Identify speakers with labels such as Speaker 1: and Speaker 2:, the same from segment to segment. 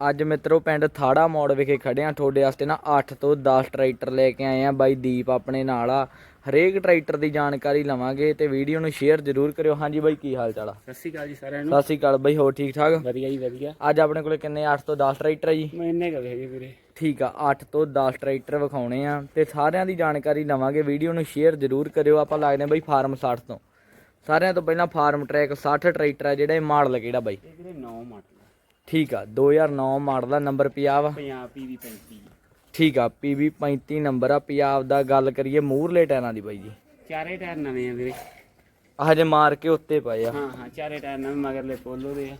Speaker 1: ਅੱਜ ਮਿੱਤਰੋ ਪਿੰਡ ਥਾੜਾ ਮੋੜ ਵਿਖੇ ਖੜੇ ਆ। ਤੁਹਾਡੇ ਵਾਸਤੇ ਨਾ 8 ਤੋਂ 10 ਟਰੈਕਟਰ ਲੈ ਕੇ ਆਏ ਆ। ਬਾਈ ਦੀਪ ਆਪਣੇ ਨਾਲ ਆ। ਹਰੇਕ ਟਰੈਕਟਰ ਦੀ ਜਾਣਕਾਰੀ ਲਵਾਂਗੇ ਤੇ ਵੀਡੀਓ ਨੂੰ ਸ਼ੇਅਰ ਜ਼ਰੂਰ ਕਰਿਓ। ਹਾਂਜੀ ਬਾਈ ਕੀ ਹਾਲ ਚਾਲ ਆ?
Speaker 2: ਸਤਿ ਸ਼੍ਰੀ ਅਕਾਲ ਜੀ ਸਾਰਿਆਂ ਨੂੰ।
Speaker 1: ਸਤਿ ਸ਼੍ਰੀ ਅਕਾਲ ਬਾਈ ਹੋਰ ਠੀਕ ਠਾਕ?
Speaker 2: ਵਧੀਆ ਜੀ ਵਧੀਆ।
Speaker 1: ਅੱਜ ਆਪਣੇ ਕੋਲੇ ਕਿੰਨੇ 8 ਤੋਂ 10 ਟਰੈਕਟਰ ਆ ਜੀ?
Speaker 2: ਮੈਂ ਇੰਨੇ ਕਵੇ ਜੀ ਵੀਰੇ
Speaker 1: ਠੀਕ ਆ 8 ਤੋਂ 10 ਟਰੈਕਟਰ ਵਿਖਾਉਣੇ ਆ। ਤੇ ਸਾਰਿਆਂ ਦੀ ਜਾਣਕਾਰੀ ਲਵਾਂਗੇ ਵੀਡੀਓ ਨੂੰ ਸ਼ੇਅਰ ਜ਼ਰੂਰ ਕਰਿਓ। ਆਪਾਂ ਲੱਗਦੇ ਆ ਬਾਈ ਫਾਰਮ 60 ਤੋਂ। ਸਾਰਿਆਂ ਤੋਂ ਪਹਿਲਾਂ ਫਾਰਮ ਟਰੈਕ 60 ਟਰੈਕਟਰ ਆ ਜਿਹੜਾ ਇਹ ਮਾਡਲ ਕਿਹੜਾ ਬਾਈ?
Speaker 2: ਇਹ ਵੀਰੇ 9 ਮਾਡਲ?
Speaker 1: ਠੀਕ ਆ 2009 ਮਾਡਲ ਦਾ ਨੰਬਰ ਪੰਜਾਬ
Speaker 2: ਪੰਜਾਬ ਪੀਵੀ 35
Speaker 1: ਠੀਕ ਆ 35 ਨੰਬਰ ਆ। ਪੰਜਾਬ ਦਾ ਗੱਲ ਕਰੀਏ ਮੂਰਲੇ ਟਾਇਰਾਂ ਦੀ ਬਾਈ ਜੀ।
Speaker 2: ਚਾਰੇ ਟਾਇਰ ਨਵੇਂ ਆ ਵੀਰੇ।
Speaker 1: ਹਜੇ ਮਾਰ ਕੇ ਉੱਤੇ ਪਏ ਆ।
Speaker 2: ਹਾਂ ਹਾਂ ਚਾਰੇ ਟਾਇਰ ਨਵੇਂ ਮਗਰਲੇ ਪੋਲੋ ਦੇ ਆ।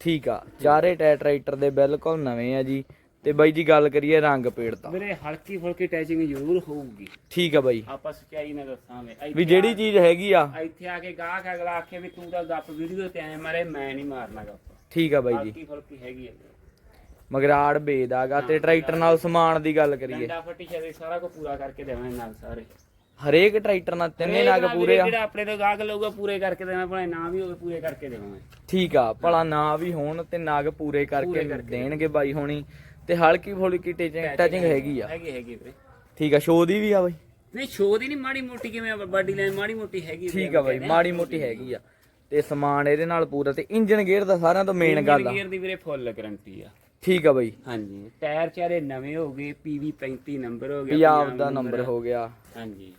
Speaker 1: ਠੀਕ ਆ ਚਾਰੇ ਟਾਇਰ ਟਰੈਕਟਰ ਦੇ ਬਿਲਕੁਲ ਨਵੇਂ ਆ ਜੀ। ਤੇ ਬਾਈ ਜੀ ਗੱਲ ਕਰੀਏ ਰੰਗ ਪੇੜ ਦਾ
Speaker 2: ਵੀਰੇ ਹਲਕੀ ਫੁਲਕੀ ਟੈਚਿੰਗ ਜ਼ਰੂਰ ਹੋਊਗੀ।
Speaker 1: ਠੀਕ ਆ ਬਾਈ।
Speaker 2: ਆਪਾਂ ਸੱਚਾਈ ਨਾਲ ਦੱਸਾਂਗੇ
Speaker 1: ਵੀ ਜਿਹੜੀ ਚੀਜ਼ ਹੈਗੀ ਆ।
Speaker 2: ਇੱਥੇ ਆ ਕੇ ਗਾਹਕ ਅਗਲਾ ਆਖੇ ਵੀ ਤੂੰ ਤਾਂ ਗੱਪ ਵੀਡੀਓ ਤੇ ਆਏ ਮਾਰੇ ਮੈਂ ਨਹੀਂ ਮਾਰਨਾ ਗੱਪ।
Speaker 1: ਠੀਕ ਆ ਬਾਈ ਜੀ।
Speaker 2: ਹਲਕੀ ਫੁਲਕੀ ਹੈਗੀ ਆ।
Speaker 1: ਮਗਰਾੜ ਬੇਦਾਗਾ ਤੇ ਟਰੈਕਟਰ ਨਾਲ ਸਮਾਨ ਦੀ ਗੱਲ ਕਰੀਏ।
Speaker 2: ਡੰਡਾ ਫੱਟੀ ਛੇ ਸਾਰਾ ਕੁਝ ਪੂਰਾ ਕਰਕੇ ਦੇਵਾਂਗੇ ਨਾਲ ਸਾਰੇ।
Speaker 1: ਹਰੇਕ ਟਰੈਕਟਰ ਨਾਲ ਤਿੰਨੇ ਨਗ ਪੂਰੇ ਆ।
Speaker 2: ਜਿਹੜਾ ਆਪਣੇ ਤੋਂ ਗਾਹਕ ਲਊਗਾ ਪੂਰੇ ਕਰਕੇ ਦੇਵਾਂ ਭਾਵੇਂ ਨਾ ਵੀ ਹੋਵੇ ਪੂਰੇ ਕਰਕੇ ਦੇਵਾਂਗੇ।
Speaker 1: ਠੀਕ ਆ ਭਲਾ ਨਾ ਵੀ ਹੋਣ ਤੇ ਨਗ ਪੂਰੇ ਕਰਕੇ ਦੇਣਗੇ ਬਾਈ ਹੋਣੀ। ਤੇ ਹਲਕੀ ਫੁਲਕੀ ਟਚਿੰਗ ਹੈਗੀ ਆ
Speaker 2: ਹੈਗੀ ਹੈਗੀ ਵੀਰੇ।
Speaker 1: ਠੀਕ ਆ ਸ਼ੋ ਦੀ ਵੀ ਆ ਬਾਈ।
Speaker 2: ਨਹੀਂ ਸ਼ੋਅ ਦੀ ਨਹੀਂ ਮਾੜੀ ਮੋਟੀ ਕਿਵੇਂ ਬਾਡੀ ਲਾਈਨ ਮਾੜੀ ਮੋਟੀ ਹੈਗੀ
Speaker 1: ਠੀਕ ਆ ਬਾਈ ਮਾੜੀ ਮੋਟੀ ਹੈਗੀ ਆ। ਤੇ ਸਮਾਨ ਇਹਦੇ ਨਾਲ ਪੂਰਾ ਤੇ ਇੰਜਨ ਗੇਅਰ ਦਾ ਸਾਰਿਆਂ ਤੋਂ ਮੇਨ ਗੱਲ ਆ।
Speaker 2: ਗੀਅਰ ਦੀ ਵੀਰੇ ਫੁੱਲ ਗਾਰੰਟੀ ਆ।
Speaker 1: ਠੀਕ ਆ ਬਾਈ।
Speaker 2: ਹਾਂਜੀ ਟਾਇਰ ਚਾਰੇ ਨਵੇਂ ਹੋ ਗਏ ਪੀਵੀ 35 ਨੰਬਰ ਹੋ ਗਿਆ
Speaker 1: ਪੰਜਾਬ ਦਾ ਨੰਬਰ ਹੋ ਗਿਆ।
Speaker 2: ਹਾਂਜੀ।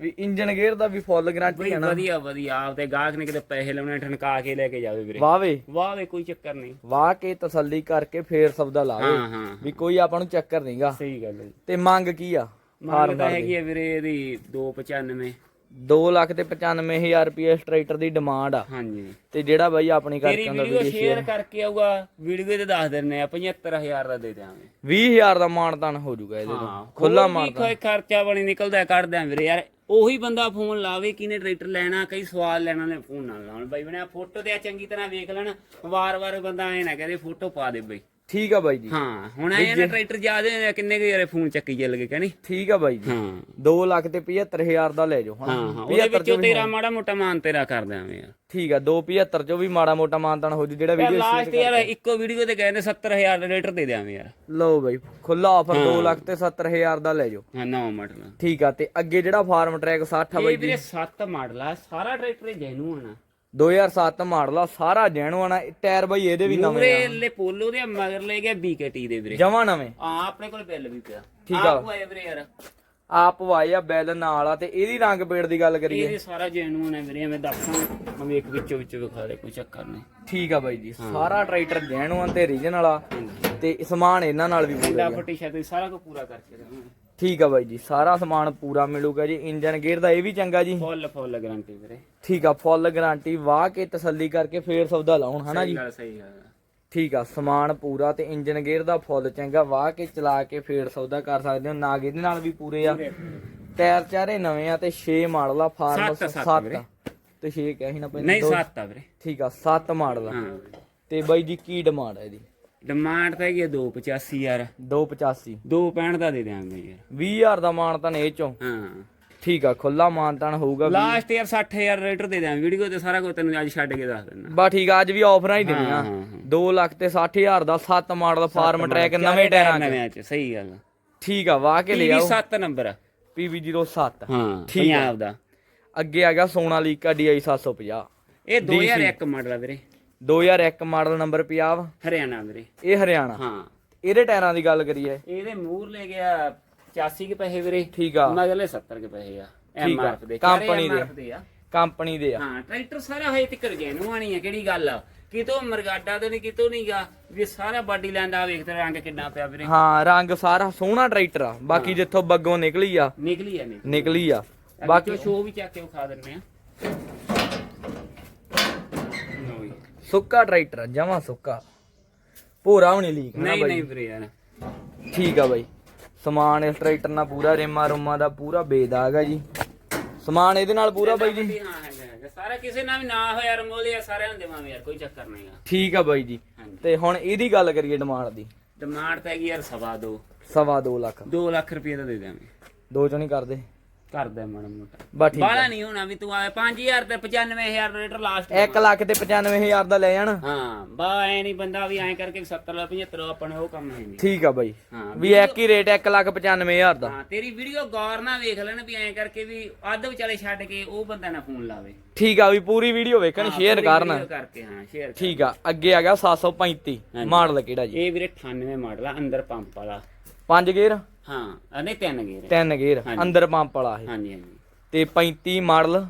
Speaker 1: ਵੀ ਇੰਜਨ ਗੇਅਰ ਦਾ ਵੀ ਫੁੱਲ ਗਾਰੰਟੀ ਹੈ ਨਾ।
Speaker 2: ਵਧੀਆ ਵਧੀਆ ਆਪ ਤੇ ਗਾਹਕ ਨੇ ਕਿਤੇ ਪੈਸੇ ਲਾਉਣੇ ਠਣਕਾ ਕੇ ਲੈ ਕੇ ਜਾਵੇ ਵੀਰੇ।
Speaker 1: ਵਾਵੇ
Speaker 2: ਵਾਹ ਵੇ ਕੋਈ ਚੱਕਰ ਨਹੀਂ।
Speaker 1: ਵਾਹ ਕੇ ਤਸੱਲੀ ਕਰਕੇ ਫੇਰ ਸਬਦਾ ਲਾਵੇ। ਵੀ ਕੋਈ ਆਪਾਂ ਨੂੰ ਚੱਕਰ ਨਹੀਂਗਾ
Speaker 2: ਸਹੀ ਗੱਲ ਹੈ।
Speaker 1: ਤੇ ਮੰਗ ਕੀ ਆ?
Speaker 2: ਮੰਗ ਤਾਂ ਹੈਗੀ ਆ ਵੀਰੇ ਇਹਦੀ 295
Speaker 1: 2 ਲੱਖ ਤੇ 95000 ਰੁਪਏ ਟਰੈਕਟਰ ਦੀ ਡਿਮਾਂਡ ਆ।
Speaker 2: ਹਾਂਜੀ।
Speaker 1: ਤੇ ਜਿਹੜਾ ਬਾਈ ਆਪਣੀ
Speaker 2: ਤੇਰੀ
Speaker 1: ਕਰਕੇ ਆਉਂਦਾ
Speaker 2: ਵੀਡੀਓ
Speaker 1: ਵੀਡੀਓ
Speaker 2: ਸ਼ੇਅਰ ਕਰਕੇ ਆਊਗਾ ਵੀਡੀਓ ਤੇ ਦੱਸ ਦਿੰਨੇ ਆ 75000 ਦਾ ਦੇ ਦਿਆਂਗੇ।
Speaker 1: 20000 ਦਾ ਮਾਨਤਾਨ ਹੋ ਜਾਊਗਾ ਇਹਦੇ
Speaker 2: ਹਾਂ
Speaker 1: ਤੋਂ ਖੁੱਲਾ
Speaker 2: ਹੋਰ ਵੀ ਕੋਈ ਖਰਚਾ ਬਣੀ ਨਿਕਲਦਾ ਆ ਵੀਰੇ ਯਾਰ। ਉਹੀ ਬੰਦਾ ਫੋਨ ਲਾਵੇ ਕਿਨੇ ਟਰੈਕਟਰ ਲੈਣਾ ਕਈ ਸਵਾਲ ਲੈਣਾ ਨੇ ਫੋਨ ਨਾਲ ਲਾਉਣ। ਬਾਈ ਬਣਿਆ ਫੋਟੋ ਤੇ ਆ ਚੰਗੀ ਤਰ੍ਹਾਂ ਵੇਖ ਲੈਣ। ਵਾਰ-ਵਾਰ ਬੰਦਾ ਐ ਨਾ ਕਹਦੇ ਫੋਟੋ ਪਾ ਦੇ ਬਈ।
Speaker 1: ਠੀਕ ਆ ਬਾਈ ਜੀ।
Speaker 2: ਹਾਂ ਹੁਣ ਐ ਨਾ ਟਰੈਕਟਰ ਜਿਆਦੇ ਕਿੰਨੇ ਕੁ ਯਾਰੇ ਫੋਨ ਚੱਕੀ ਚੱਲ ਗਏ ਕਹਿੰਦੀ?
Speaker 1: ਠੀਕ ਆ ਬਾਈ ਜੀ।
Speaker 2: ਹਾਂ।
Speaker 1: 2 ਲੱਖ ਤੇ 75000 ਦਾ ਲੈ ਜਾਓ
Speaker 2: ਹਾਂ
Speaker 1: ਹਨਾ?
Speaker 2: ਹਾਂ ਉਹਦੇ ਵਿੱਚੋਂ ਤੇਰਾ ਮਾੜਾ ਮੋਟਾ ਮਾਨ ਤੇਰਾ ਕਰ ਦਿਆਂਗੇ ਯਾਰ।
Speaker 1: ਠੀਕ ਆ 275 ਚੋਂ ਵੀ ਮਾੜਾ ਮੋਟਾ ਮਾਨਤਾਨ ਹੋ ਜੂ ਜਿਹੜਾ ਵੀਡੀਓ
Speaker 2: ਲਾਸਟ ਯਾਰ ਇੱਕੋ ਵੀਡੀਓ ਤੇ ਕਹਿੰਦੇ 70000 ਦਾ ਰੇਟਰ ਦੇ ਦਿਆਂਗੇ ਯਾਰ।
Speaker 1: ਲਓ ਬਾਈ ਖੁੱਲਾ ਆਫਰ 2 ਲੱਖ ਤੇ 70000 ਦਾ ਲੈ ਜਾਓ।
Speaker 2: ਹਾਂ ਨਵਾਂ ਮਾਡਲ
Speaker 1: ਠੀਕ ਆ ਤੇ ਅੱਗੇ ਜਿਹੜਾ ਫਾਰਮ ਟਰੈਕ 60 ਆ ਬਾਈ
Speaker 2: ਇਹ ਵੀਰੇ 7 ਮਾਡਲ ਆ ਸਾਰਾ ਟਰੈਕਟਰ ਜੈਨੂਨ ਆ।
Speaker 1: 2007 ਮਾਡਲ ਆ ਸਾਰਾ ਜੈਨੂਅਨ ਆ ਟਾਇਰ ਬਾਈ ਇਹਦੇ ਵੀ ਨਵੇਂ
Speaker 2: ਮੂਰੇ ਲੈ ਪੋਲੋ ਦੇ ਮਗਰ ਲੈ ਗਿਆ ਬੀਕੇਟੀ ਦੇ ਵੀਰੇ।
Speaker 1: ਜਮਾ ਨਵੇਂ?
Speaker 2: ਆ ਆਪਣੇ ਕੋਲ ਬਿੱਲ ਵੀ ਪਿਆ।
Speaker 1: ਠੀਕ ਆ।
Speaker 2: ਆਪ ਆਇਆ ਵੀਰੇ ਯਾਰ।
Speaker 1: ਆਪ ਵਾਏ ਆ ਬੈਲ ਨਾਲ ਆ ਤੇ ਇਹਦੀ ਰੰਗ ਪੇੜ ਦੀ ਗੱਲ ਕਰੀਏ।
Speaker 2: ਇਹ ਸਾਰਾ ਜੈਨੂਨ ਹੈ ਵੀਰੇ ਮੈਂ ਦੱਸਾਂ ਮੈਂ ਇੱਕ ਵਿੱਚੋਂ ਵਿੱਚੋਂ ਵਿਖਾ ਦੇ ਕੋਈ ਚੱਕਰ ਨਹੀਂ।
Speaker 1: ਠੀਕ ਆ ਬਾਈ ਜੀ ਸਾਰਾ ਟਰੈਕਟਰ ਜੈਨੂਅਨ ਤੇ ਰੀਜਨਲ ਆ ਤੇ ਸਮਾਨ ਇਹਨਾਂ ਨਾਲ ਵੀ ਪੂਰਾ
Speaker 2: ਸਾਰਾ ਕੁਝ ਕਰਕੇ ਦੇਵਾਂਗੇ
Speaker 1: ਠੀਕ ਆ ਬਾਈ ਜੀ ਸਾਰਾ ਸਮਾਨ ਪੂਰਾ ਮਿਲੂਗਾ ਜੀ ਇੰਜਨ ਗੇਅਰ ਦਾ ਇਹ ਵੀ ਚੰਗਾ ਜੀ।
Speaker 2: ਫੁੱਲ ਫੁੱਲ ਗਾਰੰਟੀ ਵੀਰੇ।
Speaker 1: ਠੀਕ ਆ ਫੁੱਲ ਗਾਰੰਟੀ ਵਾਹ ਕੇ ਤਸੱਲੀ ਕਰਕੇ ਫੇਰ ਸੌਦਾ ਲਾਉਣ ਹਨਾ ਜੀ?
Speaker 2: ਸਹੀ ਗੱਲ ਸਹੀ ਗੱਲ।
Speaker 1: ਠੀਕ ਆ ਸਮਾਨ ਪੂਰਾ ਤੇ ਇੰਜਨ ਗੇਅਰ ਦਾ ਫੁੱਲ ਚੰਗਾ ਵਾਹ ਕੇ ਚਲਾ ਕੇ ਫੇਰ ਸੌਦਾ ਕਰ ਸਕਦੇ ਹੋ ਨਾਗ ਇਹਦੇ ਨਾਲ ਵੀ ਪੂਰੇ ਆ। ਟਾਇਰ ਚਾਰੇ ਨਵੇਂ ਆ ਤੇ 6 ਮਾਡਲ ਆ ਫਾਰਮ
Speaker 2: ਸੱਤ, ਸੱਤ ਵੀਰੇ।
Speaker 1: 7 ਤੇ 6 ਕਿਹਾ ਸੀ ਨਾ ਪਹਿਲਾਂ
Speaker 2: ਨਹੀਂ
Speaker 1: ਦੋ-
Speaker 2: ਸੱਤ ਆ ਵੀਰੇ।
Speaker 1: ਠੀਕ ਆ 7 ਮਾਡਲ ਆ।
Speaker 2: ਹਾਂ।
Speaker 1: ਤੇ ਬਾਈ ਜੀ ਕੀ ਡਿਮਾਂਡ ਹੈ ਇਹਦੀ?
Speaker 2: ਡਿਮਾਂਡ ਤਾਂ ਹੈਗੀ 285 ਯਾਰ
Speaker 1: 285
Speaker 2: 265 ਦਾ ਦੇ ਦਿਆਂਗੇ ਯਾਰ।
Speaker 1: 20000 ਦਾ ਮਾਨ ਤਾਂ ਇਹ ਚੋਂ।
Speaker 2: ਹਾਂ।
Speaker 1: ਠੀਕ ਆ ਖੁੱਲਾ ਮਾਨਤਾਨ ਹੋਊਗਾ
Speaker 2: ਲਾਸਟ ਯਾਰ 60000 ਰੇਟਰ ਦੇ ਦਿਆਂ ਵੀਡੀਓ ਤੇ ਸਾਰਾ ਕੁਝ ਤੈਨੂੰ ਅੱਜ ਛੱਡ ਕੇ ਦੱਸ ਦਿੰਦਾ।
Speaker 1: ਬਾ ਠੀਕ ਆ ਅੱਜ ਵੀ ਆਫਰਾਂ ਹੀ ਦੇਣੀਆਂ।
Speaker 2: ਹਾਂ, ਹਾਂ, ਹਾਂ।
Speaker 1: 2 ਲੱਖ ਤੇ 60000 ਦਾ 7 ਮਾਡਲ ਫਾਰਮ ਟਰੈਕ ਨਵੇਂ ਟਾਇਰਾਂ 'ਚ।
Speaker 2: ਨਵੇਂ ਚ ਸਹੀ ਗੱਲ
Speaker 1: ਠੀਕ ਆ ਵਾਹ ਕੇ ਲੈ ਆਓ
Speaker 2: 7 ਨੰਬਰ
Speaker 1: PV07
Speaker 2: ਹਾਂ
Speaker 1: ਠੀਕ ਆ।
Speaker 2: ਪੰਜਾਬ ਦਾ।
Speaker 1: ਅੱਗੇ ਆ ਗਿਆ ਸੋਨਾਲੀਕਾ DI 750
Speaker 2: ਇਹ 2001 ਮਾਡਲ ਆ ਵੀਰੇ।
Speaker 1: 2001 ਮਾਡਲ ਨੰਬਰ ਪੰਜਾਬ
Speaker 2: ਹਰਿਆਣਾ ਵੀਰੇ।
Speaker 1: ਇਹ ਹਰਿਆਣਾ।
Speaker 2: ਹਾਂ।
Speaker 1: ਇਹਦੇ ਟਾਇਰਾਂ ਦੀ ਗੱਲ ਕਰੀਏ।
Speaker 2: ਇਹਦੇ ਮੂਰ ਲੈ ਗਿਆ 85 ਕੇ ਪੈਸੇ ਵੀਰੇ।
Speaker 1: ਠੀਕ ਆ।
Speaker 2: ਮਗਰਲੇ 70 ਕੇ ਪੈਸੇ ਆ।
Speaker 1: ਠੀਕ ਆ।
Speaker 2: ਐਮਆਰਐਫ ਦੇ।
Speaker 1: ਕੰਪਨੀ ਦੇ। ਕੰਪਨੀ ਦੇ ਆ।
Speaker 2: ਹਾਂ ਟਰੈਕਟਰ ਸਾਰਾ ਹੈ ਤਿੱਕਰ ਜੈਨੂ ਆਣੀ ਆ ਕਿਹੜੀ ਗੱਲ ਆ? ਕਿਤੋਂ ਮਰਗਾਡਾ ਤੇ ਨਹੀਂ ਕਿਤੋਂ ਨਹੀਂਗਾ ਵੀ ਸਾਰਾ ਬਾਡੀ ਲੈਂਡ ਆ ਵੇਖ ਤੇ ਰੰਗ ਕਿੰਨਾ ਪਿਆ ਵੀਰੇ।
Speaker 1: ਹਾਂ ਰੰਗ ਸਾਰਾ ਸੋਹਣਾ ਟਰੈਕਟਰ ਆ। ਬਾਕੀ ਜਿੱਥੋਂ ਬੱਗੋਂ ਨਿਕਲੀ ਆ
Speaker 2: ਨਿਕਲੀ ਆ ਨਿਕਲੀ
Speaker 1: ਆ।
Speaker 2: ਬਾਕੀ ਸ਼ੋਅ ਵੀ ਚੱਕ ਕੇ ਵਿਖਾ ਦਿੰਨੇ ਆ।
Speaker 1: ਸੁੱਕਾ ਟਰੈਕਟਰ ਜਮਾ ਸੁੱਕਾ। ਪੂਰਾ ਹੋਣੀ ਲੀਕ ਨਾ
Speaker 2: ਨਹੀਂ
Speaker 1: ਬਾਈ।
Speaker 2: ਨਹੀਂ ਵੀਰੇ ਯਾਰ।
Speaker 1: ਠੀਕ ਆ ਬਾਈ। ਸਮਾਨ ਇਸ ਟਰੈਕਟਰ ਨਾਲ ਪੂਰਾ ਰੇਮਾ ਰੁਮਾ ਦਾ ਪੂਰਾ ਬੇਦਾਗ ਆ ਜੀ। ਸਮਾਨ ਇਹਦੇ ਨਾਲ ਪੂਰਾ ਬਾਈ ਜੀ।
Speaker 2: ਹਾਂ ਹੈਗਾ। ਹੈਗਾ ਸਾਰਾ ਕਿਸੇ ਨਾਲ ਵੀ ਨਾ ਹੋਇਆ ਰਮੋਲੀਆ ਸਾਰਿਆਂ ਨੂੰ ਦੇਵਾਂਗੇ ਯਾਰ ਕੋਈ ਚੱਕਰ ਨਹੀਂਗਾ
Speaker 1: ਠੀਕ ਆ ਬਾਈ ਜੀ।
Speaker 2: ਹਾਂਜੀ।
Speaker 1: ਤੇ ਹੁਣ ਇਹਦੀ ਗੱਲ ਕਰੀਏ ਡਿਮਾਂਡ ਦੀ।
Speaker 2: ਡਿਮਾਂਡ ਤਾਂ ਹੈਗੀ ਯਾਰ ਸਵਾ ਦੋ।
Speaker 1: ਸਵਾ ਦੋ ਲੱਖ।
Speaker 2: 2 ਲੱਖ ਰੁਪਏ ਦਾ ਦੇ ਦਿਆਂਗੇ।
Speaker 1: ਦੋ ਚੋਂ ਨਹੀਂ ਕਰਦੇ।
Speaker 2: ਕਰਦਾ ਮਾੜਾ ਮੋਟਾ।
Speaker 1: ਬਾ ਠੀਕ
Speaker 2: ਬਾਲਾ ਨਹੀਂ ਹੋਣਾ ਵੀ ਤੂੰ ਆਵੇ 5000 ਤੇ 95000 ਰੇਟਰ ਲਾਸਟ
Speaker 1: 1 ਲੱਖ ਤੇ 95000 ਦਾ ਲੈ ਜਾਣ।
Speaker 2: ਹਾਂ ਬਾ ਐ ਨਹੀਂ ਬੰਦਾ ਵੀ ਐ ਕਰਕੇ 70 75 ਆਪਣੇ ਉਹ ਕੰਮ ਹੈ ਨਹੀਂ।
Speaker 1: ਠੀਕ ਆ ਬਾਈ।
Speaker 2: ਹਾਂ
Speaker 1: ਵੀ ਇੱਕ ਹੀ ਰੇਟ 1 ਲੱਖ 95000 ਦਾ।
Speaker 2: ਹਾਂ ਤੇਰੀ ਵੀਡੀਓ ਗੌਰ ਨਾਲ ਵੇਖ ਲੈਣ ਵੀ ਐ ਕਰਕੇ ਵੀ ਅੱਧ ਵਿਚਾਲੇ ਛੱਡ ਕੇ ਉਹ ਬੰਦਾ ਨਾ ਫੋਨ ਲਾਵੇ।
Speaker 1: ਠੀਕ ਆ ਵੀ ਪੂਰੀ ਵੀਡੀਓ ਵੇਖਣ ਸ਼ੇਅਰ ਕਰਨ।
Speaker 2: Video ਕਰਕੇ ਹਾਂ ਸ਼ੇਅਰ
Speaker 1: ਠੀਕ ਆ ਅੱਗੇ ਆ ਗਿਆ 735 ਮਾਡਲ ਕਿਹੜਾ ਜੀ?
Speaker 2: ਇਹ ਵੀਰੇ 98 ਮਾਡਲ ਆ ਅੰਦਰ ਪੰਪ ਵਾਲਾ।
Speaker 1: 5 ਗੇਅਰ।
Speaker 2: ਹਾਂ ਆ ਨਹੀਂ ਤਿੰਨ ਗੇਰ
Speaker 1: 3 ਗੇਅਰ
Speaker 2: ਹਾਂਜੀ।
Speaker 1: ਅੰਦਰ ਪੰਪ ਵਾਲਾ ਇਹ।
Speaker 2: ਹਾਂਜੀ ਹਾਂਜੀ।
Speaker 1: ਤੇ 35 ਮਾਡਲ?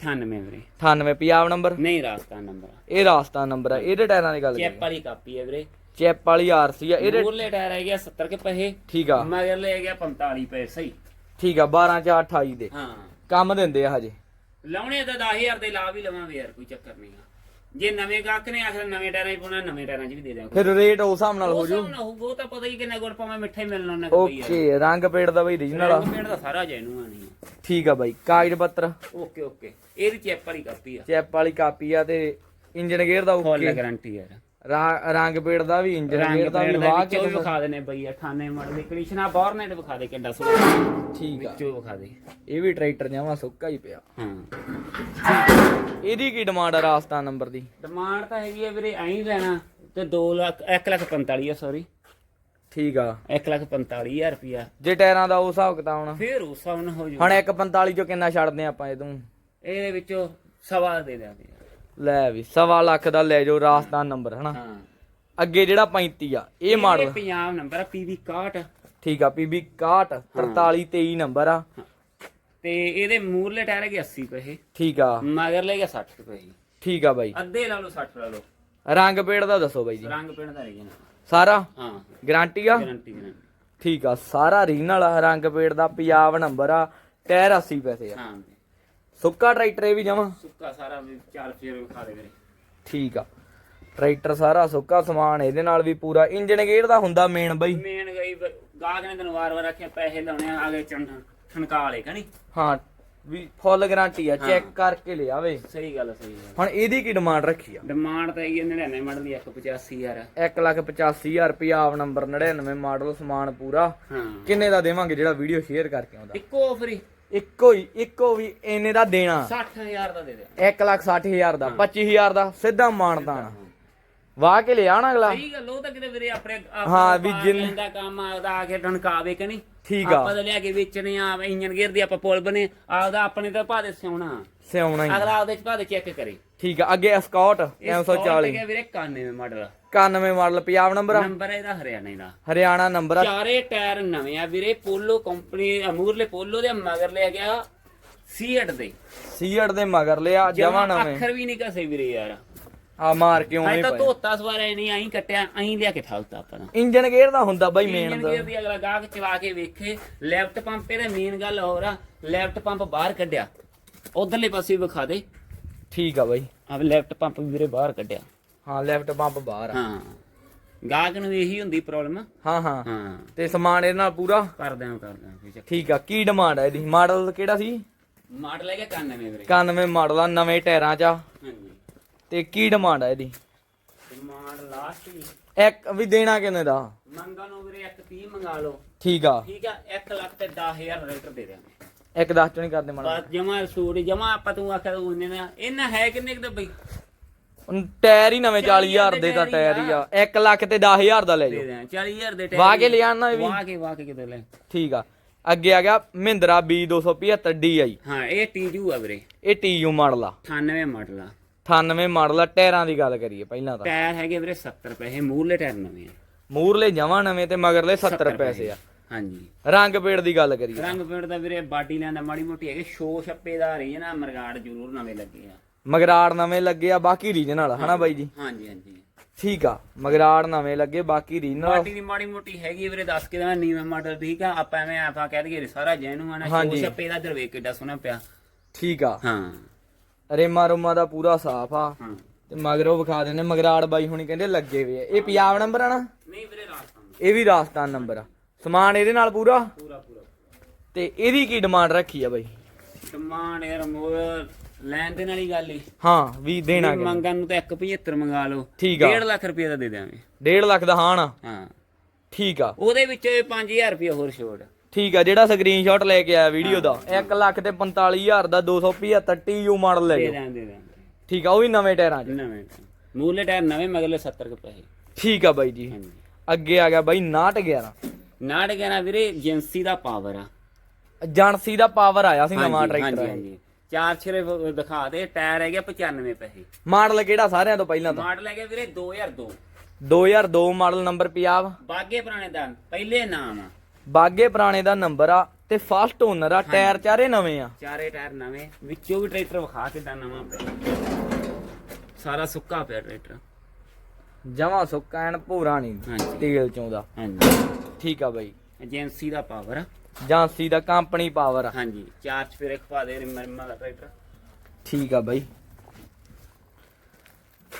Speaker 2: 98 ਵੀਰੇ।
Speaker 1: 98 ਪੰਜਾਬ ਨੰਬਰ?
Speaker 2: ਨਹੀਂ ਰਾਸਤਾ ਨੰਬਰ
Speaker 1: ਇਹ ਰਾਸਤਾ ਨੰਬਰ ਆ। ਇਹਦੇ ਟਾਇਰਾਂ ਦੀ ਗੱਲ
Speaker 2: ਚੈਪ
Speaker 1: ਕਰੀਏ।
Speaker 2: ਵਾਲੀ ਕਾਪੀ ਹੈ ਵੀਰੇ।
Speaker 1: ਚੈਪ ਵਾਲੀ ਆਰਸੀ ਆ। ਇਹਦੇ
Speaker 2: ਮੂਰਲੇ ਟਾਇਰ ਹੈ ਗਿਆ 70 ਕੇ ਪੈਸੇ।
Speaker 1: ਠੀਕ ਆ।
Speaker 2: ਮਗਰ ਲੈ ਗਿਆ 45 ਪੈਸੇ ਸਹੀ।
Speaker 1: ਠੀਕ ਆ 12 4 28 ਦੇ।
Speaker 2: ਹਾਂ।
Speaker 1: ਕੰਮ ਦਿੰਦੇ ਆ ਹਜੇ।
Speaker 2: ਲਾਉਣੇ ਤਾਂ 10000 ਦੇ ਲਾ ਵੀ ਲਵਾਂਗੇ ਯਾਰ ਕੋਈ ਚੱਕਰ ਨਹੀਂ ਆ। ਜੇ ਨਵੇਂ ਗਾਹਕ ਨੇ ਆਖਰ ਨਵੇਂ ਟਾਇਰਾਂ 'ਚ ਪਾਉਣਾ ਨਵੇਂ ਟਾਇਰਾਂ 'ਚ ਵੀ ਦੇ ਦਿਆਂਗੇ
Speaker 1: ਫਿਰ ਰੇਟ ਉਸ ਹਿਸਾਬ ਨਾਲ ਹੋ ਜੂ।
Speaker 2: ਨਾ ਉਹ ਤਾਂ ਪਤਾ ਹੀ ਕਿੰਨਾ ਗੁੜ ਪਾਵੇਂ ਮਿੱਠਾ ਹੀ ਮਿਲਣਾ ਕੋਲ ਯਾਰ
Speaker 1: ਓਕੇ ਰੰਗ ਪੇੜ ਦਾ ਬਈ ਰੀਜਨਲ ਆ।
Speaker 2: ਰੰਗ ਦਾ ਸਾਰਾ ਜੈਨੂਆ ਨਹੀਂ।
Speaker 1: ਠੀਕ ਆ ਬਾਈ ਕਾਗਜ਼ ਪੱਤਰ।
Speaker 2: Okay okay. ਇਹਦੀ ਚੈਪ ਵਾਲੀ ਕਾਪੀ ਆ।
Speaker 1: ਚੈਪ ਵਾਲੀ ਕਾਪੀ ਆ ਤੇ ਇੰਜਨ ਗੇਅਰ ਦਾ
Speaker 2: ਫੁੱਲ
Speaker 1: ਓਕੇ।
Speaker 2: ਗਾਰੰਟੀ ਯਾਰ।
Speaker 1: ਰੰਗ ਪੇੜ ਦਾ ਵੀ ਇੰਜਨ
Speaker 2: ਰੰਗ
Speaker 1: ਗੇਅਰ ਦਾ ਵੀ ਵਾਹ ਕੇ
Speaker 2: ਵਿਖਾ ਦੇਣੇ ਬਈ 98 ਮਾਡਲ ਦੀ ਕ੍ਰਿਸ਼ਨਾ ਬਾਰਨੇਟ ਵਿਖਾ ਦੇ ਕਿੰਨਾ ਸੋਹਣਾ।
Speaker 1: ਠੀਕ ਆ।
Speaker 2: ਵਿੱਚੋਂ ਵਿਖਾ ਦੇ।
Speaker 1: ਇਹ ਵੀ ਟਰੈਕਟਰ ਜਾਵਾ ਸੁੱਕਾ ਹੀ ਪਿਆ।
Speaker 2: ਹਾਂ।
Speaker 1: ਇਹਦੀ ਕੀ ਡਿਮਾਂਡ ਆ ਰਾਸਤਾ ਨੰਬਰ ਦੀ?
Speaker 2: ਡਿਮਾਂਡ ਤਾਂ ਹੈਗੀ ਹੈ ਵੀਰੇ ਐਂ ਲੈਣਾ ਤੇ 2 ਲੱਖ 1 ਲੱਖ 45 ਆ ਸੌਰੀ
Speaker 1: ਠੀਕ ਆ।
Speaker 2: 1 ਲੱਖ 45000 ਰੁਪਿਆ
Speaker 1: ਜੇ ਟਾਇਰਾਂ ਦਾ ਉਸ ਹਿਸਾਬ ਕਿਤਾਬ ਹੁਣ।
Speaker 2: ਫੇਰ ਉਸ ਹਿਸਾਬ ਨਾਲ ਹੋ ਜੂ।
Speaker 1: ਹੁਣ 145 ਚੋਂ ਕਿੰਨਾ ਛੱਡਦੇ ਆਪਾਂ ਇਹ ਤੋਂ
Speaker 2: ਇਹਦੇ ਵਿੱਚੋਂ ਸਵਾ ਦੇ ਦਿਆਂਗੇ।
Speaker 1: ਲੈ ਵੀ ਸਵਾ ਲੱਖ ਦਾ ਲੈ ਜਾਓ ਰਾਸਤਾ ਨੰਬਰ ਹਨਾ?
Speaker 2: ਹਾਂ।
Speaker 1: ਅੱਗੇ ਜਿਹੜਾ 35 ਆ ਇਹ ਮਾਡਲ।
Speaker 2: ਪੰਜਾਬ ਨੰਬਰ ਆ ਪੀਵੀ 61
Speaker 1: ਠੀਕ ਆ ਪੀਬੀ 61 43 23 ਨੰਬਰ ਆ।
Speaker 2: ਤੇ ਇਹਦੇ ਮੂਰਲੇ ਟਾਇਰ ਹੈਗੇ 80 ਪੈਸੇ
Speaker 1: ਠੀਕ ਆ।
Speaker 2: ਮਗਰ ਲੈ ਗਿਆ 60 ਰੁਪਏ
Speaker 1: ਠੀਕ ਆ ਬਾਈ।
Speaker 2: ਅੱਧੇ ਲਾ ਲਓ 60 ਲਾ ਲਓ।
Speaker 1: ਰੰਗ ਪੇੜ ਦਾ ਦੱਸੋ ਬਾਈ ਜੀ।
Speaker 2: ਰੰਗ ਪਿੰਡ ਦਾ ਨਾ।
Speaker 1: ਸਾਰਾ?
Speaker 2: ਹਾਂ।
Speaker 1: ਗਾਰੰਟੀ ਆ?
Speaker 2: Guarantee guarantee.
Speaker 1: ਠੀਕ ਆ ਸਾਰਾ ਰੀਜਨਲ ਆ ਰੰਗ ਪੇੜ ਦਾ ਪੰਜਾਬ ਨੰਬਰ ਆ ਟਾਇਰ 80 ਪੈਸੇ ਆ।
Speaker 2: ਹਾਂ
Speaker 1: ਸੁੱਕਾ ਟਰੈਕਟਰ ਇਹ ਵੀ ਜਮਾ?
Speaker 2: ਸੁੱਕਾ ਸਾਰਾ ਵੀ ਚਾਰ ਫੇਰ ਵਿਖਾ ਦੇ ਵੀਰੇ
Speaker 1: ਠੀਕ ਆ। ਟਰੈਕਟਰ ਸਾਰਾ ਸੁੱਕਾ ਸਮਾਨ ਇਹਦੇ ਨਾਲ ਵੀ ਪੂਰਾ ਇੰਜਨ ਗੇਅਰ ਦਾ ਹੁੰਦਾ ਮੇਨ ਬਾਈ।
Speaker 2: ਮੇਨ ਗਈ ਗਾਹਕ ਨੇ ਤੈਨੂੰ ਵਾਰ-ਵਾਰ ਆਖਿਆ ਪੈਸੇ ਲਾਉਣੇ ਆ ਆਗੇ ਚੰਨ ਠਣਕਾ ਲੈ ਕਣੀ
Speaker 1: ਹਾਂ ਵੀ ਫੁੱਲ ਗਾਰੰਟੀ ਆ ਚੈੱਕ ਕਰਕੇ ਲਿਆਵੇ
Speaker 2: ਸਹੀ ਗੱਲ ਸਹੀ ਗੱਲ
Speaker 1: ਹੁਣ ਇਹਦੀ ਕੀ ਡਿਮਾਂਡ ਰੱਖੀ ਆ?
Speaker 2: ਡਿਮਾਂਡ ਤਾਂ ਹੈਗੀ 99 ਮਾਡਲ ਦੀ 185 ਯਾਰ
Speaker 1: 185000 ਰੁਪਿਆ ਆਪ ਨੰਬਰ 99 ਮਾਡਲ ਸਮਾਨ ਪੂਰਾ। ਕਿੰਨੇ ਦਾ ਦੇਵਾਂਗੇ ਜਿਹੜਾ ਵੀਡੀਓ ਸ਼ੇਅਰ ਕਰਕੇ ਆਉਂਦਾ?
Speaker 2: ਇੱਕੋ ਆਫਰ ਹੀ
Speaker 1: ਇੱਕੋ ਹੀ ਇੱਕੋ ਵੀ ਇਹਨੇ ਦਾ ਦੇਣਾ।
Speaker 2: 60000 ਦਾ ਦੇ ਦੇ
Speaker 1: 160000 ਦਾ 25000 ਦਾ ਸਿੱਧਾ ਮਾਨਤਾਨ ਵਾਹ ਕੇ ਲਿਆ ਨਾ ਅਗਲਾ।
Speaker 2: ਸਹੀ ਗੱਲ ਉਹ ਤਾਂ ਕਿਤੇ ਵੀਰੇ ਆਪਣੇ
Speaker 1: ਹਾਂ, ਵੀ ਜਿੰਨ-
Speaker 2: ਦਾ ਕੰਮ ਆਦਾ ਆ ਕੇ ਠਣਕਾਵੇ ਕਿ ਨਹੀਂ?
Speaker 1: ਠੀਕ ਆ।
Speaker 2: ਆਪਾਂ ਤਾਂ ਲਿਆ ਕੇ ਵੇਚਣੇ ਆ ਇੰਜਨ ਗੇਅਰ ਦੀ ਆਪਾਂ ਪੁਲ ਬਣੇ ਆਪਦਾ ਆਪਣੇ ਤਾਂ ਭਾਦੇ ਸਿਉਣਾ।
Speaker 1: ਸਿਆਉਣਾ ਹੀ
Speaker 2: ਅਗਲਾ ਆਪਦੇ ਚ ਭਾਦੇ ਚੈੱਕ ਕਰੇ।
Speaker 1: ਠੀਕ ਆ ਅੱਗੇ ਸਕਾਟ 340
Speaker 2: ਗਿਆ ਵੀਰੇ 91 ਮਾਡਲ
Speaker 1: 91 ਮਾਡਲ ਪੰਜਾਬ ਨੰਬਰ ਆ?
Speaker 2: ਨੰਬਰ ਇਹਦਾ ਹਰਿਆਣਾ ਦਾ।
Speaker 1: ਹਰਿਆਣਾ ਨੰਬਰ ਆ।
Speaker 2: ਚਾਰੇ ਟਾਇਰ ਨਵੇਂ ਆ ਵੀਰੇ ਪੋਲੋ ਕੰਪਨੀ ਅਮੂਰਲੇ ਪੋਲੋ ਦੇ ਮਗਰ ਲਿਆ ਗਿਆ ਸੀਟ ਦੇ।
Speaker 1: ਸੀਅਰ ਦੇ ਮਗਰ ਲਿਆ ਜਮਾ ਨਵੇਂ।
Speaker 2: ਅੱਖਰ ਵੀ ਨਹੀਂ ਕਸੇ ਵੀਰੇ ਯਾਰ।
Speaker 1: ਆ ਮਾਰ ਕੇ
Speaker 2: ਐ
Speaker 1: ਉਵੇਂ
Speaker 2: ਤਾਂ
Speaker 1: ਪਏ
Speaker 2: ਧੋਤਾ ਸਵਾਰੇ ਨਹੀਂ ਐਂ ਕੱਟਿਆ ਐਂ ਲਿਆ ਕੇ ਠਾਲਤਾ ਆਪਾਂ ਨੇ।
Speaker 1: ਇੰਜਨ ਗੇਅਰ ਦਾ ਹੁੰਦਾ ਬਾਈ ਮੇਨ
Speaker 2: ਇੰਜਨ
Speaker 1: ਦਾ।
Speaker 2: ਗੇਅਰ ਦੀ ਅਗਲਾ ਗਾਹਕ ਚਲਾ ਕੇ ਵੇਖੇ ਲੈਫਟ ਪੰਪ ਇਹਦੇ ਮੇਨ ਗੱਲ ਹੋਰ ਆ ਲੈਫਟ ਪੰਪ ਬਾਹਰ ਕੱਢਿਆ। ਉਧਰਲੇ ਪਾਸੇ ਵੀ ਵਿਖਾ ਦੇ।
Speaker 1: ਠੀਕ ਆ ਬਾਈ।
Speaker 2: ਆ ਲੈਫਟ ਪੰਪ ਵੀਰੇ ਬਾਹਰ ਕੱਢਿਆ।
Speaker 1: ਹਾਂ ਲੈਫਟ ਪੰਪ ਬਾਹਰ ਆ।
Speaker 2: ਹਾਂ। ਗਾਹਕ ਨੂੰ ਇਹੀ ਹੁੰਦੀ ਪ੍ਰੋਬਲਮ
Speaker 1: ਹਾਂ ਹਾਂ।
Speaker 2: ਹਾਂ।
Speaker 1: ਤੇ ਸਮਾਨ ਇਹਦੇ ਨਾਲ ਪੂਰਾ?
Speaker 2: ਕਰ ਦਿਆਂ ਕਰ ਦਿਆਂ ਕੋਈ ਚੱਕਰ
Speaker 1: ਠੀਕ ਆ ਕੀ ਡਿਮਾਂਡ ਆ ਇਹਦੀ? ਮਾਡਲ ਕਿਹੜਾ ਸੀ?
Speaker 2: ਮਾਡਲ ਹੈਗਾ 91 ਵੀਰੇ।
Speaker 1: 91 ਮਾਡਲ ਆ ਨਵੇਂ ਟਾਇਰਾਂ 'ਚ ਆ।
Speaker 2: ਹਾਂਜੀ।
Speaker 1: ਤੇ ਕੀ ਡਿਮਾਂਡ ਆ ਇਹਦੀ?
Speaker 2: ਡਿਮਾਂਡ ਲਾਸਟ ਹੀ
Speaker 1: ਇੱਕ ਵੀ ਦੇਣਾ ਕਿੰਨੇ ਦਾ?
Speaker 2: ਮੰਗਾ ਨੂੰ ਵੀਰੇ ਇੱਕ 30 ਮੰਗਾ ਲਓ।
Speaker 1: ਠੀਕ ਆ।
Speaker 2: ਠੀਕ ਆ 1 ਲੱਖ ਤੇ 10000 ਰੇਟਰ ਦੇ ਦਿਆਂਗੇ।
Speaker 1: ਇੱਕ 10 ਚੋਂ ਨਹੀਂ ਕਰਦੇ ਮਾੜਾ
Speaker 2: ਬਸ ਜਮਾ ਸੂਟ ਜਮਾ ਆਪਾਂ ਤੂੰ ਆਖਿਆ ਉਹਨੇ ਨਾ ਇਹਨਾਂ ਹੈ ਕਿੰਨੇ ਕੁ ਬਈ?
Speaker 1: ਟਾਇਰ ਹੀ ਨਵੇਂ 40000 ਦੇ ਤਾਂ ਟਾਇਰ ਹੀ ਆ। 1 ਲੱਖ ਤੇ 10000 ਦਾ ਲੈ
Speaker 2: ਦੇ
Speaker 1: ਜਾਓ।
Speaker 2: ਦਿਆਂ 40000 ਦੇ
Speaker 1: ਵਾਹ ਕੇ ਲਿਆਣਾ ਇਹ ਵੀ।
Speaker 2: ਵਾਹ ਕੇ ਵਾਹ ਕੇ ਕਿਤੇ ਲੈ।
Speaker 1: ਠੀਕ ਆ। ਅੱਗੇ ਆ ਗਿਆ ਮਹਿੰਦਰਾ B275 DI
Speaker 2: ਹਾਂ ਇਹ ਟੀਜੂ ਆ ਵੀਰੇ।
Speaker 1: ਇਹ TU ਮਾਡਲ ਆ।
Speaker 2: 98 ਮਾਡਲ ਆ।
Speaker 1: 98 ਮਾਡਲ ਆ ਟਾਇਰਾਂ ਦੀ ਗੱਲ ਕਰੀਏ ਪਹਿਲਾਂ ਤਾਂ।
Speaker 2: ਟਾਇਰ ਹੈਗੇ ਵੀਰੇ 70 ਪੈਸੇ ਮੂਰਲੇ ਟਾਇਰ ਨਵੇਂ ਆ।
Speaker 1: ਮੂਰਲੇ ਜਮਾਂ ਨਵੇਂ ਤੇ ਮਗਰਲੇ 70 ਪੈਸੇ ਆ।
Speaker 2: ਹਾਂਜੀ।
Speaker 1: ਰੰਗ ਪੇੜ ਦੀ ਗੱਲ ਕਰੀਏ।
Speaker 2: ਰੰਗ ਪੇਂਟ ਦਾ ਵੀਰੇ ਬਾਡੀ ਲੈਂਦਾ ਮਾੜੀ ਮੋਟੀ ਹੈਗੇ ਸ਼ੋ ਛੱਪੇ ਦਾ ਰਹੀ ਨਾ ਮਰਗਾੜ ਜ਼ਰੂਰ ਨਵੇਂ ਲੱਗੇ ਆ।
Speaker 1: ਮਗਰਾੜ ਨਵੇਂ ਲੱਗੇ ਆ ਬਾਕੀ ਰੀਜਨਲ ਹਨਾ ਬਾਈ ਜੀ?
Speaker 2: ਹਾਂਜੀ ਹਾਂਜੀ
Speaker 1: ਠੀਕ ਆ ਮਗਰਾੜ ਨਵੇਂ ਲੱਗੇ ਬਾਕੀ ਰੀਜਨਲ
Speaker 2: ਬਾਡੀ ਦੀ ਮਾੜੀ ਮੋਟੀ ਹੈਗੀ ਵੀਰੇ ਦੱਸ ਕੇ ਦਾ ਨੀਵੇਂ ਮਾਡਲ ਠੀਕ ਆ ਆਪਾਂ ਐਵੇਂ ਆਪਾਂ ਕਹਿ ਦਈਏ ਸਾਰਾ ਜੈਨੂ ਆ ਸ਼ੋ। ਛੱਪੇ ਦਾ ਦਰਵੇ ਕਿੱਡਾ ਸੋਹਣਾ ਪਿਆ।
Speaker 1: ਠੀਕ ਆ।
Speaker 2: ਹਾਂ।
Speaker 1: ਰੇਮਾ ਰੋਮਾ ਦਾ ਪੂਰਾ ਸਾਫ਼ ਆ।
Speaker 2: ਹਾਂ।
Speaker 1: ਤੇ ਮਗਰੋਂ ਵਿਖਾ ਦਿੰਦੇ ਮਗਰਾੜ ਬਾਈ ਹੁਣੀ ਕਹਿੰਦੇ ਲੱਗੇ ਵੇ ਆ। ਇਹ ਪੰਜਾਬ ਨੰਬਰ ਆ ਨਾ?
Speaker 2: ਨਹੀਂ ਵੀਰੇ ਰਾਸਤਾ
Speaker 1: ਇਹ ਵੀ ਰਾਜਸਥਾਨ ਨੰਬਰ ਆ। ਸਮਾਨ ਇਹਦੇ ਨਾਲ ਪੂਰਾ?
Speaker 2: ਪੂਰਾ ਪੂਰਾ।
Speaker 1: ਤੇ ਇਹਦੀ ਕੀ ਡਿਮਾਂਡ ਰੱਖੀ ਆ ਬਾਈ?
Speaker 2: ਸਮਾਨ ਯਾਰ ਮੋਰ ਲੈਣ ਦੇ ਨਾਲ ਹੀ ਗੱਲ ਹੀ
Speaker 1: ਹਾਂ ਵੀ ਦੇਣਾ ਕਿੰਨਾ?
Speaker 2: ਮੰਗਣ ਨੂੰ ਤਾਂ 175 ਮੰਗਾ ਲਓ।
Speaker 1: ਠੀਕ ਆ।
Speaker 2: 1.5 ਲੱਖ ਰੁਪਏ ਦਾ ਦੇ ਦਿਆਂਗੇ।
Speaker 1: 1.5 ਲੱਖ ਦਾ ਹਾਂ ਨਾ
Speaker 2: ਹਾਂ।
Speaker 1: ਠੀਕ ਆ।
Speaker 2: ਉਹਦੇ ਵਿੱਚ 5000 ਰੁਪਏ ਹੋਰ ਛੋੜ
Speaker 1: ਠੀਕ ਆ ਜਿਹੜਾ ਸਕਰੀਨਸ਼ਾਟ ਲੈ ਕੇ ਆਇਆ ਵੀਡੀਓ ਦਾ 1 ਲੱਖ ਤੇ 45000 ਦਾ 275 TU ਮਾਡਲ ਲੈ
Speaker 2: ਦੇ
Speaker 1: ਜਾਓ
Speaker 2: ਦਾਂ ਦੇ ਦਾਂ।
Speaker 1: ਠੀਕ ਆ ਉਹ ਵੀ ਨਵੇਂ ਟਾਇਰਾਂ 'ਚ।
Speaker 2: ਨਵੇਂ ਮੂਲੇ ਟਾਇਰ ਨਵੇਂ ਮਗਲੇ 70 ਕੁ ਪੈਸੇ
Speaker 1: ਠੀਕ ਆ ਬਾਈ ਜੀ।
Speaker 2: ਹਾਂਜੀ।
Speaker 1: ਅੱਗੇ ਆ ਗਿਆ ਬਾਈ 911
Speaker 2: ਨਾੜ ਗਿਆ ਵੀਰੇ ਏਜੰਸੀ ਦਾ ਪਾਵਰ ਆ।
Speaker 1: ਏਜੰਸੀ ਦਾ ਪਾਵਰ ਆਇਆ ਸੀ ਨਵਾਂ
Speaker 2: ਹਾਂਜੀ,
Speaker 1: ਟਰੈਕਟਰ
Speaker 2: ਹਾਂਜੀ ਚਾਰ ਵ- ਦਿਖਾ ਦੇ ਟਾਇਰ ਹੈਗੇ 95 ਪੈਸੇ।
Speaker 1: ਮਾਡਲ ਕਿਹੜਾ ਸਾਰਿਆਂ ਤੋਂ ਪਹਿਲਾਂ ਤਾਂ?
Speaker 2: ਮਾਡਲ ਹੈਗੇ ਵੀਰੇ 2002
Speaker 1: 2002 ਮਾਡਲ ਨੰਬਰ ਪੰਜਾਬ
Speaker 2: ਬਾਗੇ ਪੁਰਾਣੇ ਦਾ ਪਹਿਲੇ ਨਾਮ ਆ।
Speaker 1: ਬਾਗੇ ਪੁਰਾਣੇ ਦਾ ਨੰਬਰ ਆ ਤੇ ਫਸਟ ਓਨਰ ਆ ਟਾਇਰ ਚਾਰੇ ਨਵੇਂ ਆ।
Speaker 2: ਚਾਰੇ ਟਾਇਰ ਨਵੇਂ ਵਿੱਚੋਂ ਵੀ ਟਰੈਕਟਰ ਵਿਖਾ ਕਿਦਾਂ ਨਵਾਂ ਪਿਆ। ਸਾਰਾ ਸੁੱਕਾ ਪਿਆ ਟਰੈਕਟਰ।
Speaker 1: ਜਮਾ ਸੁੱਕਾ ਐਨ ਭੂਰਾ ਨਹੀਂ
Speaker 2: ਹਾਂਜੀ।
Speaker 1: ਤੇਲ ਚੋਂਦਾ।
Speaker 2: ਹਾਂਜੀ।
Speaker 1: ਠੀਕ ਆ ਬਾਈ।
Speaker 2: ਏਜੰਸੀ ਦਾ ਪਾਵਰ ਆ।
Speaker 1: ਏਜੰਸੀ ਦਾ ਕੰਪਨੀ ਪਾਵਰ ਆ।
Speaker 2: ਹਾਂਜੀ ਚਾਰ ਚਫੇਰੇ ਖਵਾ ਦੇ ਮਰਮਾ ਦਾ ਟਰੈਕਟਰ।
Speaker 1: ਠੀਕ ਆ ਬਾਈ।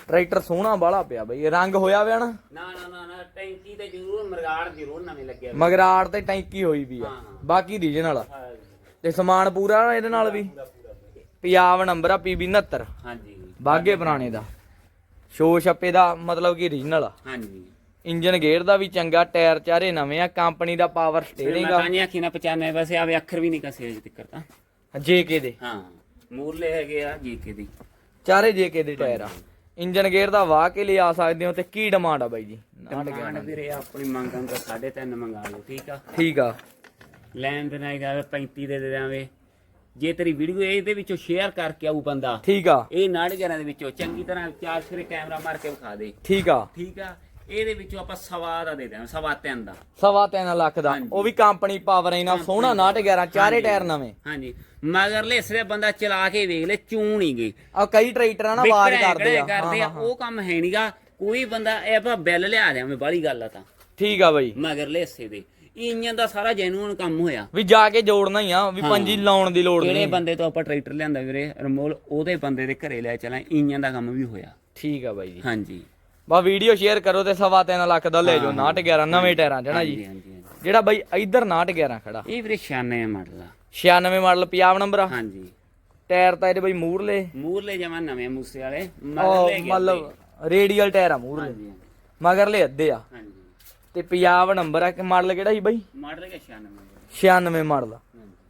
Speaker 1: ਟਰੈਕਟਰ ਸੋਹਣਾ ਬਾਲਾ ਪਿਆ ਬਾਈ ਰੰਗ ਹੋਇਆ ਵਿਆ ਨਾ
Speaker 2: ਨਾ ਨਾ ਨਾ ਨਾ ਟੈਂਕੀ ਤੇ ਜ਼ਰੂਰ ਮਰਗਾੜ ਜ਼ਰੂਰ ਨਵੇਂ ਲੱਗਿਆ
Speaker 1: ਮਗਰਾੜ ਤੇ ਟੈਂਕੀ ਹੋਈ ਵੀ ਆ।
Speaker 2: ਹਾਂ।
Speaker 1: ਬਾਕੀ ਰੀਜਨਲ
Speaker 2: ਹਾਂ,
Speaker 1: ਤੇ ਸਮਾਨ ਪੂਰਾ ਇਹਦੇ ਨਾਲ ਵੀ?
Speaker 2: ਪੂਰਾ ਪੂਰਾ ਵਧੀਆ।
Speaker 1: ਪੰਜਾਬ ਨੰਬਰ ਆ PB 69
Speaker 2: ਹਾਂਜੀ।
Speaker 1: ਬਾਗੇ ਪੁਰਾਣੇ ਦਾ। ਸ਼ੋ ਛੱਪੇ ਦਾ ਮਤਲਬ ਕਿ ਰੀਜਨਲ ਆ।
Speaker 2: ਹਾਂਜੀ।
Speaker 1: ਇੰਜਨ ਗੇਅਰ ਦਾ ਵੀ ਚੰਗਾ ਟਾਇਰ ਚਾਰੇ ਨਵੇਂ ਆ ਕੰਪਨੀ ਦਾ ਪਾਵਰ ਸਟੀਅਰਿੰਗ
Speaker 2: ਮੈਂ
Speaker 1: ਆ।
Speaker 2: ਨਹੀਂ ਆਖੀ ਨਾ 95 ਵੈਸੇ ਆਵੇ ਅੱਖਰ ਵੀ ਨਹੀਂ ਕਸੇ ਅਜੇ ਤੱਕ ਤਾਂ।
Speaker 1: ਜੇਕੇ ਦੇ।
Speaker 2: ਹਾਂ ਮੂਰਲੇ ਹੈਗੇ ਆ ਜੀਕੇ ਦੀ।
Speaker 1: ਚਾਰੇ ਜੇਕੇ ਦੇ ਟਾਇਰ ਆ। ਇੰਜਨ ਗੇਅਰ ਦਾ ਵਾਹ ਕੇ ਲਿਆ ਸਕਦੇ ਹੋ ਤੇ ਕੀ ਡਿਮਾਂਡ ਆ ਬਾਈ ਜੀ?
Speaker 2: ਡਿਮਾਂਡ ਵੀਰੇ ਆਪਣੀ ਮੰਗਾਂ ਤਾਂ 3.5 ਮੰਗਾ ਲਓ ਠੀਕ ਆ?
Speaker 1: ਠੀਕ ਆ।
Speaker 2: ਲੈਣ ਦੇ ਨਾਲ ਗੱਲ 35 ਦੇ ਦੇ ਦਾਂਗੇ ਜੇ ਤੇਰੀ ਵੀਡੀਓ ਇਹਦੇ ਵਿੱਚੋਂ ਸ਼ੇਅਰ ਕਰਕੇ ਆਊ ਬੰਦਾ
Speaker 1: ਠੀਕ ਆ।
Speaker 2: ਇਹ ਨਾੜ ਗਿਆਰਾਂ ਦੇ ਵਿੱਚੋਂ ਚੰਗੀ ਤਰ੍ਹਾਂ ਚਾਰ ਸਿਰੇ ਕੈਮਰਾ ਮਾਰ ਕੇ ਵਿਖਾ ਦੇ।
Speaker 1: ਠੀਕ ਆ।
Speaker 2: ਠੀਕ ਆ? ਇਹਦੇ ਵਿੱਚੋਂ ਆਪਾਂ ਸਵਾ ਦਾ ਦੇ ਦਾਂਗੇ ਸਵਾ ਤਿੰਨ ਦਾ।
Speaker 1: ਸਵਾ ਤਿੰਨ ਲੱਖ ਦਾ।
Speaker 2: ਹਾਂਜੀ।
Speaker 1: ਉਹ ਵੀ ਕੰਪਨੀ ਪਾਵਰ ਇਹਨਾਂ ਸੋਹਣਾ 911 ਚਾਰੇ ਟਾਇਰ ਨਵੇਂ।
Speaker 2: ਹਾਂਜੀ। ਮਗਰ ਲੈਸਰੇ ਬੰਦਾ ਚਲਾ ਕੇ ਵੇਖ ਲੈ ਚੂੰ ਨਹੀਂ ਗਈ
Speaker 1: ਆ ਕਈ ਟਰੈਕਟਰਾਂ ਨਾਲ ਆਵਾਜ਼ ਕਰਦੇ ਆ।
Speaker 2: ਕਰਦੇ ਆ ਉਹ ਕੰਮ ਹੈ ਨਹੀਂਗਾ ਕੋਈ ਬੰਦਾ ਇਹ ਆਪਾਂ ਬਿੱਲ ਲਿਆ ਦਿਆਂਗੇ ਬਾਹਲੀ ਗੱਲ ਆ ਤਾਂ।
Speaker 1: ਠੀਕ ਆ ਬਾਈ।
Speaker 2: ਮਗਰ ਲੈਸੇ ਦੇ। ਇੰਜਨ ਦਾ ਸਾਰਾ ਜੈਨੂਨ ਕੰਮ ਹੋਇਆ।
Speaker 1: ਵੀ ਜਾ ਕੇ ਜੋੜਨਾ ਹੀ ਆ ਵੀ ਪੰਜੀ ਲਾਉਣ ਦੀ ਲੋੜ
Speaker 2: ਜਿਹੜੇ
Speaker 1: ਨਹੀਂ।
Speaker 2: ਬੰਦੇ ਤੋਂ ਆਪਾਂ ਟਰੈਕਟਰ ਲਿਆਂਦਾ ਵੀਰੇ ਰਮੋਲ ਉਹਦੇ ਬੰਦੇ ਦੇ ਘਰੇ ਲੈ ਚਲਾਂ ਇੰਜਨ ਦਾ ਕੰਮ ਵੀ ਹੋਇਆ।
Speaker 1: ਠੀਕ ਆ ਬਾਈ ਜੀ।
Speaker 2: ਹਾਂਜੀ।
Speaker 1: ਬਾ ਵੀਡੀਓ ਸ਼ੇਅਰ ਕਰੋ ਤੇ ਸਵਾ ਤਿੰਨ ਲੱਖ ਦਾ ਲੈ ਜਾਓ 911 ਨਵੇਂ ਟਾਇਰਾਂ ਨਾ ਜੀ।
Speaker 2: ਹਾਂਜੀ ਹਾਂਜੀ ਹਾਂਜੀ।
Speaker 1: ਜਿਹੜਾ ਬਾਈ ਇੱਧਰ 911 ਖੜਾ।
Speaker 2: ਇਹ ਵੀਰੇ 96 ਮਾਡਲ ਆ।
Speaker 1: 96 ਮਾਡਲ ਪੰਜਾਬ ਨੰਬਰ ਆ।
Speaker 2: ਹਾਂਜੀ।
Speaker 1: ਟਾਇਰ ਤਾਂ ਇਹਦੇ ਬਾਈ ਮੂਰਲੇ।
Speaker 2: ਮੂਰਲੇ ਜਮਾ ਨਵੇਂ ਮੂਸੇ ਵਾਲੇ ਮਗਰਲੇ
Speaker 1: ਮਤਲਬ ਰੇਡੀਅਲ ਟਾਇਰ ਆ ਮੂਰਲੇ। ਮਗਰਲੇ ਅੱਧੇ ਆ।
Speaker 2: ਹਾਂਜੀ।
Speaker 1: ਤੇ ਪੰਜਾਬ ਨੰਬਰ ਆ ਕਿ ਮਾਡਲ ਕਿਹੜਾ ਸੀ ਬਾਈ?
Speaker 2: ਮਾਡਲ ਹੈਗਾ 96 ਮਾਡਲ
Speaker 1: 96 ਮਾਡਲ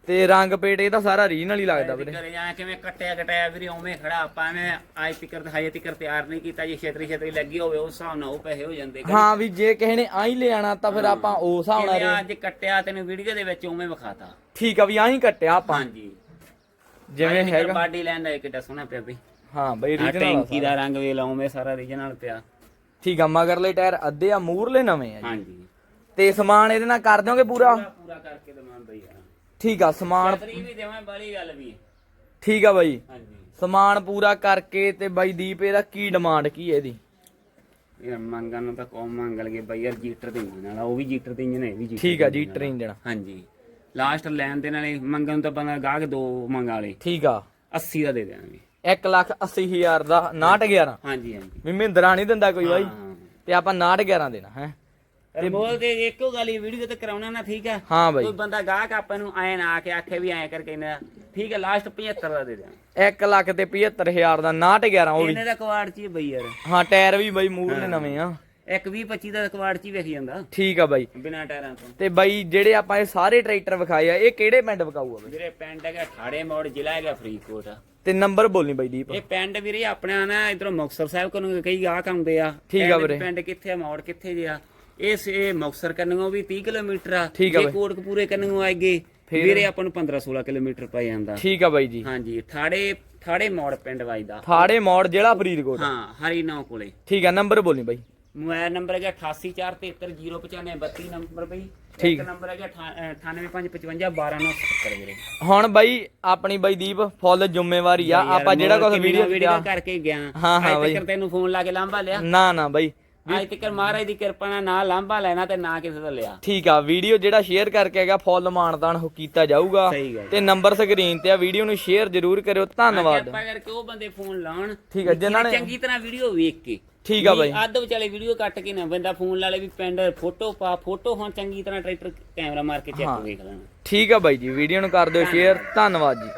Speaker 1: ਤੇ ਰੰਗ ਪੇਟ ਇਹਦਾ ਸਾਰਾ ਰੀਜਨਲ ਹੀ ਲੱਗਦਾ ਵੀਰੇ।
Speaker 2: ਘਰੇ ਜਾ ਕਿਵੇਂ ਕੱਟਿਆ ਕਟਾਇਆ ਵੀਰੇ ਉਵੇਂ ਖੜਾ ਆਪਾਂ ਐਵੇਂ ਆਈ ਤਿਕਰ ਤੇ ਹਾਏ ਤਿਕਰ ਤਿਆਰ ਨਹੀਂ ਕੀਤਾ ਜੇ ਛੇਤਰੀ ਛੇਤਰੀ ਲੱਗੀ ਹੋਵੇ ਉਸ ਹਿਸਾਬ ਨਾਲ ਉਹ ਪੈਸੇ ਹੋ ਜਾਂਦੇ
Speaker 1: ਹਾਂ ਵੀ ਜੇ ਕਿਸੇ ਨੇ ਆਹੀ ਲਿਆਣਾ ਤਾਂ ਫਿਰ ਆਪਾਂ ਉਸ ਹਿਸਾਬ ਨਾਲ
Speaker 2: ਕਿਵੇਂ ਅੱਜ ਕੱਟਿਆ ਤੈਨੂੰ ਵੀਡੀਓ ਦੇ ਵਿੱਚ ਉਵੇਂ ਵਿਖਾਤਾ।
Speaker 1: ਠੀਕ ਆ ਵੀ ਆਹੀ ਕੱਟਿਆ ਆਪਾਂ।
Speaker 2: ਹਾਂਜੀ।
Speaker 1: ਜਿਵੇਂ ਹੈਗਾ।
Speaker 2: ਬਾਡੀ ਲੈਣ ਦਾ ਕਿੱਡਾ ਸੋਹਣਾ ਪਿਆ ਬਈ
Speaker 1: ਹਾਂ ਬਈ
Speaker 2: ਆ
Speaker 1: ਰੀਜਨਲ
Speaker 2: ਟੈਂਕੀ ਦਾ ਰੰਗ ਵੇ ਲਾਉਵੇਂ ਸਾਰਾ ਰੀਜਨਲ ਪਿਆ।
Speaker 1: ਠੀਕ ਆ ਮਗਰਲੇ ਟਾਇਰ ਅੱਧੇ ਆ ਮੂਰਲੇ ਨਵੇਂ ਆ ਜੀ।
Speaker 2: ਹਾਂਜੀ।
Speaker 1: ਤੇ ਸਮਾਨ ਇਹਦੇ ਨਾਲ ਕਰ ਦਿਓਗੇ ਪੂਰਾ?
Speaker 2: ਪੂਰਾ ਕਰਕੇ ਦਵਾਂ ਬਈ
Speaker 1: ਠੀਕ ਆ ਸਮਾਨ
Speaker 2: ਛਤਰੀ ਵੀ ਦੇਵਾਂ ਬੜੀ ਗੱਲ ਵੀ।
Speaker 1: ਠੀਕ ਆ ਬਾਈ।
Speaker 2: ਹਾਂਜੀ।
Speaker 1: ਸਮਾਨ ਪੂਰਾ ਕਰਕੇ ਤੇ ਬਾਈ ਦੀਪ ਇਹਦਾ ਕੀ ਡਿਮਾਂਡ ਕੀ ਹੈ ਇਹਦੀ?
Speaker 2: ਯਾਰ ਮੰਗਾਂ ਨੂੰ ਤਾਂ ਕੌਮ ਮੰਗ ਲਗੇ ਬਈ ਯਾਰ ਜੀਟਰ ਦੇ ਇੰਜਨ ਵਾਲਾ ਉਹ ਵੀ ਜੀਟਰ ਦੇ ਇੰਜਨ ਹੈ ਵੀ ਜੀਟਰ
Speaker 1: ਠੀਕ ਆ
Speaker 2: ਦੇ
Speaker 1: ਜੀ
Speaker 2: ਇੰਜਣ
Speaker 1: ਟ੍ਰੇਨ ਦੇਣਾ।
Speaker 2: ਵਾਲਾ। ਹਾਂਜੀ। ਲਾਸਟ ਲੈਣ ਦੇ ਨਾਲੇ ਮੰਗਾਂ ਨੂੰ ਤਾਂ ਬੰਦਾ ਗਾਹਕ ਦੋ ਮੰਗਾ ਲੇ
Speaker 1: ਠੀਕ ਆ।
Speaker 2: 80 ਦਾ ਦੇ ਦੇਵਾਂਗੇ
Speaker 1: 1 ਲੱਖ 80 ਹਜ਼ਾਰ ਦਾ 911
Speaker 2: ਹਾਂਜੀ ਹਾਂਜੀ।
Speaker 1: ਵੀ ਮਹਿੰਦਰਾ ਨਹੀਂ ਦਿੰਦਾ ਕੋਈ ਬਾਈ। ਤੇ ਆਪਾਂ 911 ਦੇਣਾ ਹੈ।
Speaker 2: ਰਿਮੋਟ ਤੇ ਇੱਕੋ ਗੱਲ ਹੀ ਵੀਡੀਓ ਤੇ ਕਰਾਉਣਾ ਨਾ ਠੀਕ ਆ?
Speaker 1: ਹਾਂ ਬਾਈ।
Speaker 2: ਕੋਈ ਬੰਦਾ ਗਾਹਕ ਆਪਾਂ ਨੂੰ ਐ ਨਾ ਆ ਕੇ ਆਖੇ ਵੀ ਐ ਕਰਕੇ ਨਾ ਠੀਕ ਹੈ ਲਾਸਟ 75 ਦਾ ਦੇ ਦਿਆਂ।
Speaker 1: 1 ਲੱਖ ਤੇ 75 ਹਜ਼ਾਰ ਦਾ 911 ਉਹ ਵੀ।
Speaker 2: ਇਹਨੇ ਦਾ ਕਵਾੜ ਚ ਹੀ ਬਈ ਯਾਰ?
Speaker 1: ਹਾਂ ਟਾਇਰ ਵੀ ਬਾਈ ਮੂਰਲੇ ਨਵੇਂ ਆ।
Speaker 2: ਇੱਕ 20 25 ਦਾ ਕਵਾੜ ਚ ਹੀ ਵੇਖ ਜਾਂਦਾ।
Speaker 1: ਠੀਕ ਆ ਬਾਈ।
Speaker 2: ਬਿਨਾ ਟਾਇਰਾਂ ਤੋਂ।
Speaker 1: ਤੇ ਬਾਈ ਜਿਹੜੇ ਆਪਾਂ ਇਹ ਸਾਰੇ ਟਰੈਕਟਰ ਵਿਖਾਏ ਆ ਇਹ ਕਿਹੜੇ ਪਿੰਡ ਵਿਕਾਊ ਆ ਬਾਈ?
Speaker 2: ਵੀਰੇ ਪਿੰਡ ਹੈਗਾ ਠਾੜੇ ਮੋੜ ਜ਼ਿਲ੍ਹਾ ਹੈਗਾ ਫਰੀਦਕੋਟ।
Speaker 1: ਤੇ ਨੰਬਰ ਬੋਲਨੀ ਬਾਈ ਦੀਪ।
Speaker 2: ਇਹ ਪਿੰਡ ਵੀਰੇ ਆਪਣਾ ਨਾ ਇਧਰੋਂ ਮੁਕਤਸਰ ਸਾਹਿਬ ਕੋਲੋਂ ਕਈ ਗਾਹਕ ਆਉਂਦੇ ਆ।
Speaker 1: ਠੀਕ ਆ ਵੀਰੇ।
Speaker 2: ਪਿੰਡ ਕਿੱਥੇ ਆ ਮੋੜ ਕਿੱਥੇ ਜਿਆ ਇਸ ਇਹ ਮੁਕਤਸਰ ਕੰਨੋਂ ਵੀ 30 ਕਿਲੋਮੀਟਰ ਆ।
Speaker 1: ਠੀਕ ਆ
Speaker 2: ਜੇ
Speaker 1: ਬਾਈ।
Speaker 2: ਕੋਟਕਪੂਰੇ ਆਏਗੇ
Speaker 1: ਫਿਰ?
Speaker 2: ਵੀਰੇ ਆਪਾਂ ਨੂੰ 15 16 ਕਿਲੋਮੀਟਰ ਪੈ ਜਾਂਦਾ।
Speaker 1: ਠੀਕ ਆ ਬਾਈ ਜੀ।
Speaker 2: ਹਾਂਜੀ ਠਾੜੇ ਠਾੜੇ ਮੋੜ ਪਿੰਡ ਵੱਜਦਾ
Speaker 1: ਥਾੜੇ ਮੋੜ ਜ਼ਿਲ੍ਹਾ ਫਰੀਦਕੋਟ।
Speaker 2: ਹਾਂ ਹਰੀ ਨੌ ਕੋਲੇ।
Speaker 1: ਠੀਕ ਆ ਨੰਬਰ ਬੋਲਨੀ ਬਾਈ।
Speaker 2: ਮੋਬਾਈਲ ਨੰਬਰ ਹੈਗਾ 8843095932 ਨੰਬਰ ਬਈ।
Speaker 1: ਠੀਕ।
Speaker 2: ਇੱਕ ਨੰਬਰ ਹੈਗਾ 985551270 ਵੀਰੇ।
Speaker 1: ਹੁਣ ਬਾਈ ਆਪਣੀ ਬਾਈ ਦੀਪ ਫੁੱਲ ਜ਼ਿੰਮੇਵਾਰੀ ਆ। ਆਪਾਂ ਜਿਹੜਾ ਕੁਝ ਵੀਡੀਓ
Speaker 2: ਵੀਡੀਓ ਕਰਕੇ ਗਿਆ।
Speaker 1: ਹਾਂ, ਹਾਂ
Speaker 2: ਅੱਜ
Speaker 1: ਬਈ।
Speaker 2: ਤੱਕ ਤੈਨੂੰ ਫੋਨ ਲਾ ਕੇ ਲਾਂਭਾ ਲਿਆ।
Speaker 1: ਨਾ ਨਾ ਬਾਈ।
Speaker 2: ਅੱਜ ਤੱਕ ਮਹਾਰਾਜ ਦੀ ਕਿਰਪਾ ਨਾਲ ਨਾ ਲਾਂਭਾ ਲੈਣਾ ਤੇ ਨਾ ਕਿਸੇ ਦਾ ਲਿਆ।
Speaker 1: ਠੀਕ ਆ ਵੀਡੀਓ ਜਿਹੜਾ ਸ਼ੇਅਰ ਕਰਕੇ ਹੈਗਾ ਫੁੱਲ ਮਾਨਦਾਨ ਹੋ ਕੀਤਾ ਜਾਊਗਾ।
Speaker 2: ਸਹੀ ਗੱਲ।
Speaker 1: ਤੇ ਨੰਬਰ ਸਕਰੀਨ ਤੇ ਆ ਵੀਡੀਓ ਨੂੰ ਸ਼ੇਅਰ ਜ਼ਰੂਰ ਕਰਿਓ ਧੰਨਵਾਦ।
Speaker 2: ਕਿਰਪਾ ਕਰਕੇ ਉਹ ਬੰਦੇ ਫੋਨ ਲਾਉਣ
Speaker 1: ਠੀਕ ਆ, ਜਿਨ੍ਹਾਂ ਨੇ-
Speaker 2: ਚੰਗੀ ਤਰ੍ਹਾਂ ਵੀਡੀਓ ਵੇਖ ਕੇ।
Speaker 1: ਠੀਕ ਆ
Speaker 2: ਵੀ
Speaker 1: ਬਾਈ।
Speaker 2: ਅੱਧ ਵਿਚਾਲੇ ਵੀਡੀਓ ਕੱਟ ਕੇ ਨਾ ਬੰਦਾ ਫੋਨ ਲਾ ਲੇ ਵੀ ਪਿੰਡ ਫੋਟੋ ਪਾ ਫੋਟੋ ਹੁਣ ਚੰਗੀ ਤਰ੍ਹਾਂ ਟਰੈਕਟਰ ਕੈਮਰਾ ਮਾਰ ਕੇ ਚੈੱਕ ਵੇਖ ਲੈਣਾ।
Speaker 1: ਠੀਕ ਆ ਬਾਈ ਜੀ ਵੀਡੀਓ ਨੂੰ ਕਰ ਦਿਓ ਸ਼ੇਅਰ ਧੰਨਵਾਦ ਜੀ।